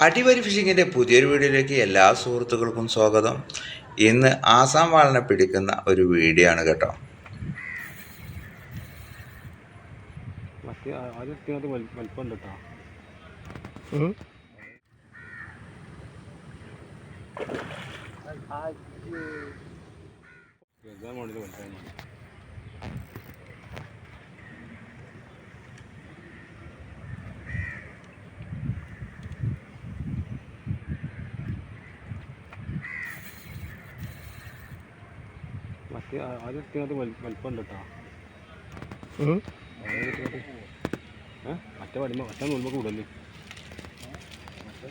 അടിവരി ഫിഷിങ്ങിന്റെ പുതിയൊരു വീഡിയോയിലേക്ക് എല്ലാ സുഹൃത്തുക്കൾക്കും സ്വാഗതം. ഇന്ന് ആസാം വാളിനെ പിടിക്കുന്ന ഒരു വീഡിയോ ആണ് കേട്ടോ. മറ്റേ ആദ്യം വലിപ്പം ഉണ്ട് കേട്ടോ മറ്റേ വേണ്ടി മറ്റേ ആദ്യം കൂടല്ലേ മറ്റേ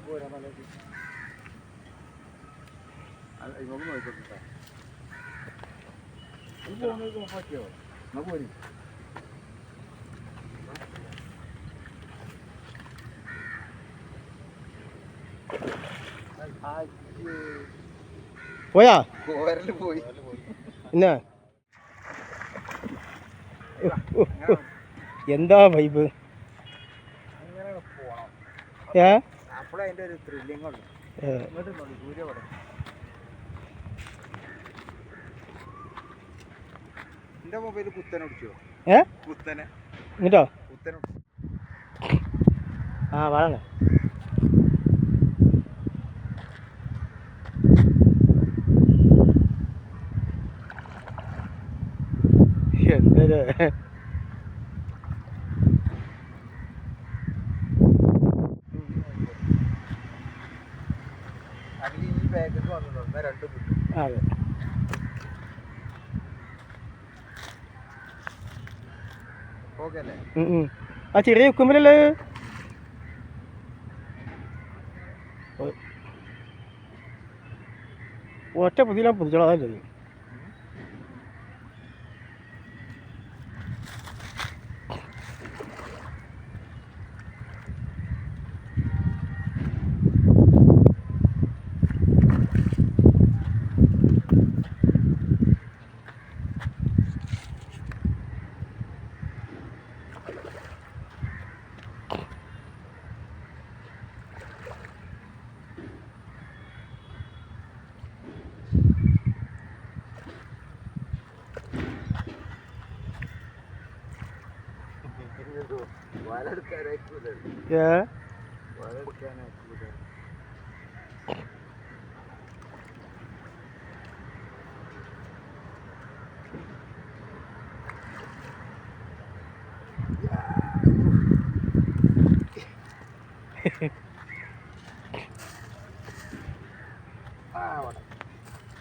ഏഹ് മറ്റേ വടിമ മറ്റേ നൂൽമ കൂടുതൽ പോയാ പോയി എന്നാ എന്താ വൈബ് ഏ അപ്പോഴേ അതിന്റെ ഒരു ത്രില്ലിംഗ് ഉണ്ട് ഇങ്ങോട്ട് ഇങ്ങോട്ട് സൂര്യ പടം. എന്റെ മൊബൈൽ കുത്തനെ പിടിച്ചോ? ഏ? കുത്തനെ. ഇങ്ങോട്ടോ? കുത്തനെ ആ വാങ്ങ എന്തൊരു അല്ലെങ്കിൽ ഈ ബാഗിൽ വന്നിട്ടുണ്ടോ എന്നാൽ രണ്ടും കിട്ടും അതെ. ആ ചെറിയ ഉക്കുമ്പലല്ലേ? ഒറ്റ പുതിയ പുതിച്ചോളാം ഏ?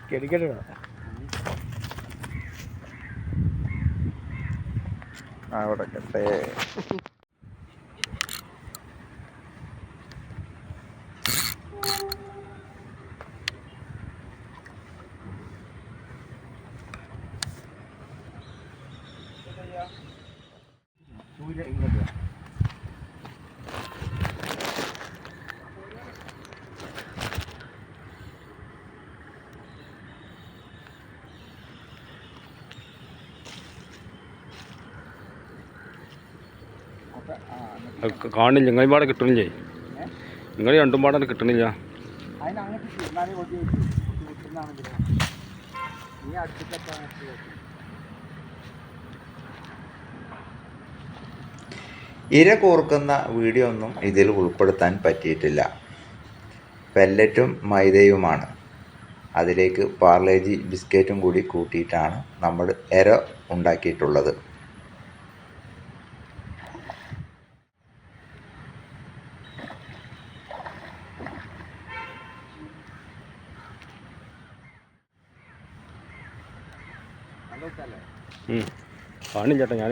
കെടിക്കട്ടോ അവിടെ കട്ടെ സൂര്യ ഇങ്ങോട്ട് കാണില്ല. നിങ്ങൾ പാടെ കിട്ടണില്ലേ? നിങ്ങൾ രണ്ടും പാടെ കിട്ടണില്ല. അതിനങ്ങോട്ട് തിരുനാളി കൊട്ടി കിട്ടുന്നതാണെങ്കിൽ നീ അടുത്തിട്ടപ്പോ ഇര കോർക്കുന്ന വീഡിയോ ഒന്നും ഇതിൽ ഉൾപ്പെടുത്താൻ പറ്റിയിട്ടില്ല. പെല്ലറ്റും മൈദയുമാണ്. അതിലേക്ക് പാർലേജി ബിസ്ക്കറ്റും കൂടി കൂട്ടിയിട്ടാണ് നമ്മൾ എര ഉണ്ടാക്കിയിട്ടുള്ളത്. കാണില്ല ചേട്ടാ ഞാൻ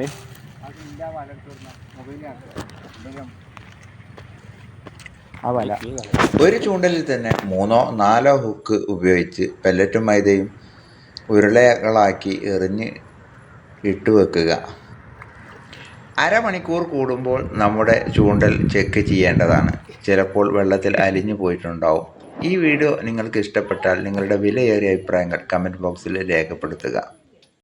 ഒരു ചൂണ്ടലിൽ തന്നെ മൂന്നോ നാലോ ഹുക്ക് ഉപയോഗിച്ച് പെല്ലറ്റും മൈദയും ഉരുളകളാക്കി എറിഞ്ഞ് ഇട്ട് വെക്കുക. അരമണിക്കൂർ കൂടുമ്പോൾ നമ്മുടെ ചൂണ്ടൽ ചെക്ക് ചെയ്യേണ്ടതാണ്. ചിലപ്പോൾ വെള്ളത്തിൽ അലിഞ്ഞു പോയിട്ടുണ്ടാവും. ഈ വീഡിയോ നിങ്ങൾക്ക് ഇഷ്ടപ്പെട്ടാൽ നിങ്ങളുടെ വിലയേറിയ അഭിപ്രായങ്ങൾ കമന്റ് ബോക്സിൽ രേഖപ്പെടുത്തുക.